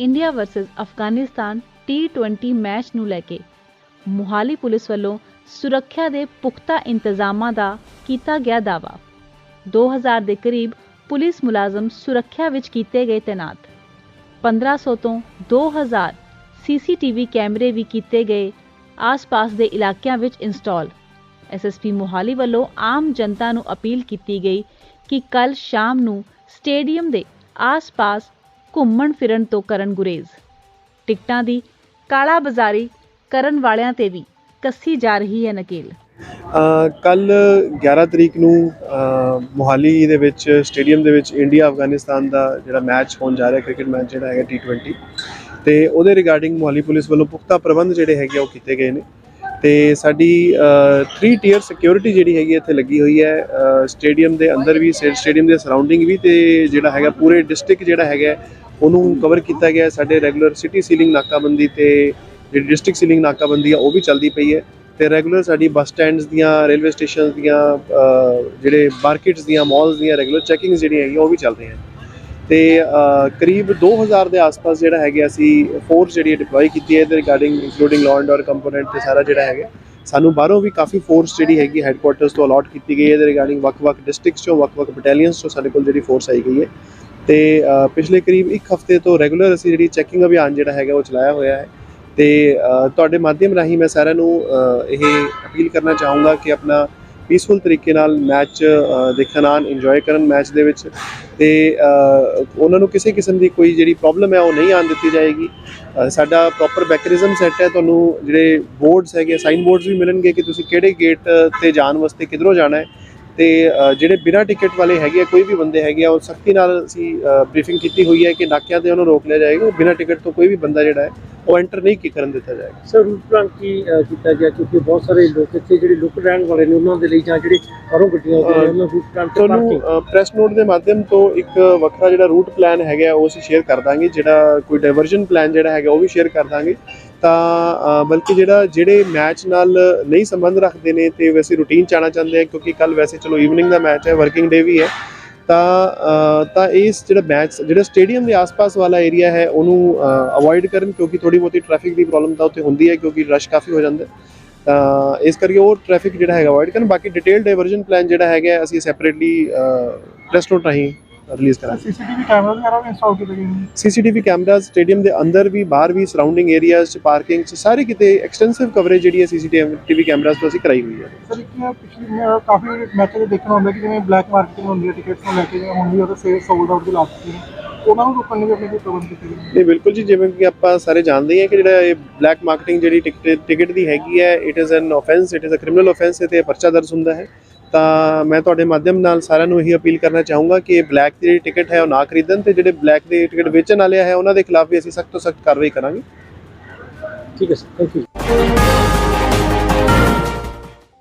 India versus Afghanistan T20 match ਨੂੰ ਲੈ ਕੇ Mohali police ਵੱਲੋਂ ਸੁਰੱਖਿਆ ਦੇ ਪੁਖਤਾ ਇੰਤਜ਼ਾਮਾਂ ਦਾ ਕੀਤਾ ਗਿਆ ਦਾਅਵਾ। 2000 ਦੇ ਕਰੀਬ ਪੁਲਿਸ ਮੁਲਾਜ਼ਮ ਸੁਰੱਖਿਆ ਵਿੱਚ ਕੀਤੇ ਗਏ ਤੈਨਾਤ। 1500 ਤੋਂ 2000 ਸੀਸੀਟੀਵੀ ਕੈਮਰੇ ਵੀ ਕੀਤੇ ਗਏ ਆਸ-ਪਾਸ ਦੇ ਇਲਾਕਿਆਂ ਵਿੱਚ ਇੰਸਟਾਲ। ਐਸਐਸਪੀ ਮੋਹਾਲੀ ਵੱਲੋਂ ਆਮ ਜਨਤਾ ਨੂੰ ਅਪੀਲ ਕੀਤੀ ਗਈ ਕਿ ਕੱਲ ਸ਼ਾਮ ਨੂੰ ਸਟੇਡੀਅਮ ਦੇ ਆਸ-ਪਾਸ ਘੁੰਮਣ ਫਿਰਨ ਤੋਂ ਕਰਨ ਗੁਰੇਜ਼ ਟਿਕਟਾਂ ਦੀ ਕਾਲਾ ਬਾਜ਼ਾਰੀ ਕਰਨ ਵਾਲਿਆਂ ਤੇ ਵੀ ਕੱਸੀ ਜਾ ਰਹੀ ਹੈ ਨਕੇਲ। ਕੱਲ 11 ਤਰੀਕ ਨੂੰ ਮੋਹਾਲੀ ਦੇ ਵਿੱਚ, ਸਟੇਡੀਅਮ ਦੇ ਵਿੱਚ ਇੰਡੀਆ ਅਫਗਾਨਿਸਤਾਨ ਦਾ ਜਿਹੜਾ ਮੈਚ ਹੋਣ ਜਾ ਰਿਹਾ, ਕ੍ਰਿਕਟ ਮੈਚ ਜਿਹੜਾ ਹੈਗਾ T20 ਤੇ ਉਹਦੇ ਰਿਗਾਰਡਿੰਗ ਮੋਹਾਲੀ ਪੁਲਿਸ ਵੱਲੋਂ ਪੁਖਤਾ ਪ੍ਰਬੰਧ ਜਿਹੜੇ ਹੈਗੇ ਆ, ਉਹ ਕੀਤੇ ਗਏ ਨੇ। ਤੇ ਸਾਡੀ 3 ਟੀਅਰ ਸਿਕਿਉਰਿਟੀ ਜਿਹੜੀ ਹੈਗੀ ਇੱਥੇ ਲੱਗੀ ਹੋਈ ਹੈ। ਸਟੇਡੀਅਮ ਦੇ ਅੰਦਰ ਵੀ, ਸਟੇਡੀਅਮ ਦੇ ਸਰਾਊਂਡਿੰਗ ਵੀ ਤੇ ਜਿਹੜਾ ਹੈਗਾ, ਪੂਰੇ ਡਿਸਟ੍ਰਿਕਟ ਜਿਹੜਾ ਹੈਗਾ ਉਹਨੂੰ ਕਵਰ ਕੀਤਾ ਗਿਆ ਸਾਡੇ ਰੈਗੂਲਰ ਸਿਟੀ ਸੀਲਿੰਗ ਨਾਕਾਬੰਦੀ ਤੇ ਜਿਹੜੀ ਡਿਸਟ੍ਰਿਕਟ ਸੀਲਿੰਗ ਨਾਕਾਬੰਦੀ ਆ ਉਹ ਵੀ ਚੱਲਦੀ ਪਈ ਹੈ। ਤੇ ਰੈਗੂਲਰ ਸਾਡੀ ਬੱਸ ਸਟੈਂਡਸ ਦੀਆਂ ਰੇਲਵੇ ਸਟੇਸ਼ਨਸ ਦੀਆਂ ਜਿਹੜੇ ਮਾਰਕੀਟਸ ਦੀਆਂ ਮਾਲਸ ਦੀਆਂ ਰੈਗੂਲਰ ਚੈਕਿੰਗਸ ਜਿਹੜੀਆਂ ਹੈਗੀਆਂ ਉਹ ਵੀ ਚੱਲ ਰਹੀਆਂ ਤੇ ਅ, ਕਰੀਬ 2000 ਦੇ ਆਸ-ਪਾਸ ਜਿਹੜਾ ਹੈਗਾ ਅਸੀਂ ਫੋਰਸ ਜਿਹੜੀ ਡਿਪਲੋਏ ਕੀਤੀ ਹੈ ਇਹਦੇ regarding including law and order component ਤੇ ਸਾਰਾ ਜਿਹੜਾ ਹੈਗਾ। ਸਾਨੂੰ ਬਾਹਰੋਂ ਵੀ ਕਾਫੀ ਫੋਰਸ ਜਿਹੜੀ ਹੈਗੀ ਹੈੱਡਕੁਆਟਰਸ ਤੋਂ ਅਲਾਟ ਕੀਤੀ ਗਈ ਹੈ। ਇਹਦੇ ਰਿਗਾਰਡਿੰਗ ਵੱਖ-ਵੱਖ ਡਿਸਟ੍ਰਿਕਟਸ ਚੋਂ ਵੱਖ-ਵੱਖ ਬਟਾਲੀਅਨਸ 'ਚੋਂ ਸਾਡੇ ਕੋਲ ਜਿਹੜੀ ਫੋਰਸ ਆਈ ਗਈ ਹੈ। ਤੇ ਪਿਛਲੇ ਕਰੀਬ ਇੱਕ ਹਫ਼ਤੇ ਤੋਂ ਰੈਗੂਲਰ ਅਸੀਂ ਜਿਹੜੀ ਚੈਕਿੰਗ ਅਭਿਆਨ ਜਿਹੜਾ ਹੈਗਾ ਉਹ ਚਲਾਇਆ ਹੋਇਆ ਹੈ ਤੇ ਤੁਹਾਡੇ ਮਾਧਿਅਮ ਰਾਹੀਂ ਮੈਂ ਸਾਰਿਆਂ ਨੂੰ ਇਹ ਅਪੀਲ ਕਰਨਾ ਚਾਹੂੰਗਾ ਕਿ ਆਪਣਾ ਪੀਸਫੁਲ ਤਰੀਕੇ ਨਾਲ ਮੈਚ ਦੇਖਣ ਆਉਣ ਇੰਜੋਏ ਕਰਨ ਮੈਚ ਦੇ ਵਿੱਚ ਤੇ ਉਹਨਾਂ ਨੂੰ ਕਿਸੇ ਕਿਸਮ ਦੀ ਕੋਈ ਜਿਹੜੀ ਪ੍ਰੋਬਲਮ ਹੈ ਉਹ ਨਹੀਂ ਆਉਣ ਦਿੱਤੀ ਜਾਏਗੀ। ਸਾਡਾ ਪ੍ਰੋਪਰ ਬੈਕਰਿਜ਼ਮ ਸੈੱਟ ਹੈ, ਤੁਹਾਨੂੰ ਜਿਹੜੇ ਬੋਰਡਸ ਹੈਗੇ ਸਾਈਨ ਬੋਰਡਸ ਵੀ ਮਿਲਣਗੇ ਕਿ ਤੁਸੀਂ ਕਿਹੜੇ ਗੇਟ ਤੇ ਜਾਣ ਵਾਸਤੇ ਕਿੱਧਰੋਂ ਜਾਣਾ ਹੈ। ਤੇ ਜਿਹੜੇ ਬਿਨਾਂ ਟਿਕਟ ਵਾਲੇ ਹੈਗੇ ਆ, ਕੋਈ ਵੀ ਬੰਦੇ ਹੈਗੇ ਆ ਉਹ ਸਖਤੀ ਨਾਲ ਅਸੀਂ ਬਰੀਫਿੰਗ ਕੀਤੀ ਹੋਈ ਹੈ ਕਿ ਨਾਕਿਆਂ ਤੇ ਉਹਨੂੰ ਰੋਕ ਲਿਆ ਜਾਏਗਾ ਬਿਨਾਂ ਟਿਕਟ ਤੋਂ ਕੋਈ ਵੀ ਬੰਦਾ ਜਿਹੜਾ ਹੈ ਉਹ ਐਂਟਰ ਨਹੀਂ ਕੀ ਕਰਨ ਦਿੱਤਾ ਜਾਏਗਾ। ਸਰ ਰੂਟ ਪਲਾਨ ਕੀ ਕੀਤਾ ਗਿਆ? ਕਿਉਂਕਿ ਬਹੁਤ ਸਾਰੇ ਲੋਕ ਇੱਥੇ ਜਿਹੜੇ ਲੁਕ ਰਹਿਣ ਵਾਲੇ ਨੇ ਉਹਨਾਂ ਦੇ ਲਈ ਜਾਂ ਜਿਹੜੇ ਬਾਹਰੋਂ ਗੱਡੀਆਂ ਨੇ ਉਹਨਾਂ ਰੂਟ ਤੇ ਤੁਹਾਨੂੰ ਪ੍ਰੈਸ ਨੋਟ ਦੇ ਮਾਧਿਅਮ ਤੋਂ ਇੱਕ ਵੱਖਰਾ ਜਿਹੜਾ ਰੂਟ ਪਲਾਨ ਹੈਗਾ ਉਹ ਅਸੀਂ ਸ਼ੇਅਰ ਕਰ ਦਾਂਗੇ ਜਿਹੜਾ ਕੋਈ ਡਾਇਵਰਜਨ ਪਲਾਨ ਜਿਹੜਾ ਹੈਗਾ ਉਹ ਵੀ ਸ਼ੇਅਰ ਕਰ ਦਾਂਗੇ। ਤਾਂ ਬਲਕਿ ਜਿਹੜਾ, ਜਿਹੜੇ ਮੈਚ ਨਾਲ ਨਹੀਂ ਸੰਬੰਧ ਰੱਖਦੇ ਨੇ ਤੇ ਵੈਸੇ ਰੂਟੀਨ ਚ ਆਉਣਾ ਚਾਹੁੰਦੇ ਆ, ਕਿਉਂਕਿ ਕੱਲ ਵੈਸੇ ਚਲੋ ਈਵਨਿੰਗ ਦਾ ਮੈਚ ਹੈ ਵਰਕਿੰਗ ਡੇ ਵੀ ਹੈ, ਤਾਂ ਤਾਂ ਇਸ ਜਿਹੜਾ ਮੈਚ ਜਿਹੜਾ ਸਟੇਡੀਅਮ ਦੇ ਆਸ-ਪਾਸ ਵਾਲਾ ਏਰੀਆ ਹੈ, ਉਹਨੂੰ ਅਵੋਇਡ ਕਰਨ ਕਿਉਂਕਿ ਥੋੜੀ ਬਹੁਤੀ ਟ੍ਰੈਫਿਕ ਦੀ ਪ੍ਰੋਬਲਮ ਤਾਂ ਉੱਥੇ ਹੁੰਦੀ ਹੈ, ਕਿਉਂਕਿ ਰਸ਼ ਕਾਫੀ ਹੋ ਜਾਂਦਾ ਤਾਂ ਇਸ ਕਰਕੇ ਉਹ ਟ੍ਰੈਫਿਕ ਜਿਹੜਾ ਹੈਗਾ ਅਵੋਇਡ ਕਰਨ, ਬਾਕੀ ਡਿਟੇਲ ਡਾਇਵਰਜਨ ਪਲਾਨ ਜਿਹੜਾ ਹੈਗਾ, ਅਸੀਂ ਸੈਪਰੇਟਲੀ ਪ੍ਰੈਸ ਨੋਟ ਰਾਹੀਂ ਰਿਲੀਜ਼ ਕਰਾਂਗੇ। ਸੀਸੀਟੀਵੀ ਕੈਮਰਾ ਵਗੈਰਾ ਵੀ ਇੰਸਟਾਲ ਕੀਤੇ ਗਏ ਨੇ। ਸੀਸੀਟੀਵੀ ਕੈਮਰਾਸ ਸਟੇਡੀਅਮ ਦੇ ਅੰਦਰ ਵੀ ਬਾਹਰ ਵੀ ਸਰਾਊਂਡਿੰਗ ਏਰੀਆਜ਼ ਚ ਪਾਰਕਿੰਗ ਚ ਸਾਰੇ ਕਿਤੇ ਐਕਸਟੈਂਸਿਵ ਕਵਰੇਜ ਜਿਹੜੀ ਹੈ ਸੀਸੀਟੀਵੀ ਕੈਮਰਾਸ ਤੋਂ ਅਸੀਂ ਕਰਾਈ ਹੋਈ ਹੈ। ਸਰ ਇੱਕ ਪਿਛਲੀ ਕਾਫੀ ਮੈਚਾਂ ਦੇ ਦੇਖਣ ਆਉਂਦਾ ਕਿ ਜਿਵੇਂ ਬਲੈਕ ਮਾਰਕੀਟਿੰਗ ਹੁੰਦੀ ਹੈ ਟਿਕਟਸ ਨੂੰ ਲੈ ਕੇ ਜਿਵੇਂ ਹੁਣ ਵੀ ਉਹਦੇ ਸੇਲ ਸੋਲਡ ਆਊਟ ਦੀ ਲਾ ਦਿੱਤੀ ਹੈ ਉਹਨਾਂ ਨੂੰ ਰੋਕਣ ਲਈ ਆਪਣੇ ਕੋਈ ਪ੍ਰਬੰਧ ਕੀਤੇ ਨਹੀਂ ਬਿਲਕੁਲ ਜੀ ਜਿਵੇਂ ਕਿ ਆਪਾਂ ਸਾਰੇ ਜਾਣਦੇ ਹਾਂ ਕਿ ਜਿਹੜਾ ਇਹ ਬਲੈਕ ਮਾਰਕੀਟਿੰਗ ਜਿਹੜੀ ਟਿਕਟ ਟਿਕਟ ਦੀ ਹੈਗੀ ਹੈ it is an offence it is a criminal offence ਤੇ ਪਰਚਾ ਦਰਜ ਹੁੰਦਾ ਹੈ। ਤਾਂ ਮੈਂ ਤੁਹਾਡੇ ਮਾਧਿਅਮ ਨਾਲ ਸਾਰਿਆਂ ਨੂੰ ਇਹੀ ਅਪੀਲ ਕਰਨਾ ਚਾਹੂੰਗਾ ਕਿ ਬਲੈਕ ਦੀ ਜਿਹੜੀ ਟਿਕਟ ਹੈ ਉਹ ਨਾ ਖਰੀਦਣ ਤੇ ਜਿਹੜੇ ਬਲੈਕ ਦੀ ਟਿਕਟ ਵੇਚਣ ਵਾਲੇ ਹੈ, ਉਹਨਾਂ ਦੇ ਖਿਲਾਫ ਵੀ ਅਸੀਂ ਸਖਤ ਤੋਂ ਸਖਤ ਕਾਰਵਾਈ ਕਰਾਂਗੇ। ਠੀਕ ਹੈ ਸਰ ਥੈਂਕ ਯੂ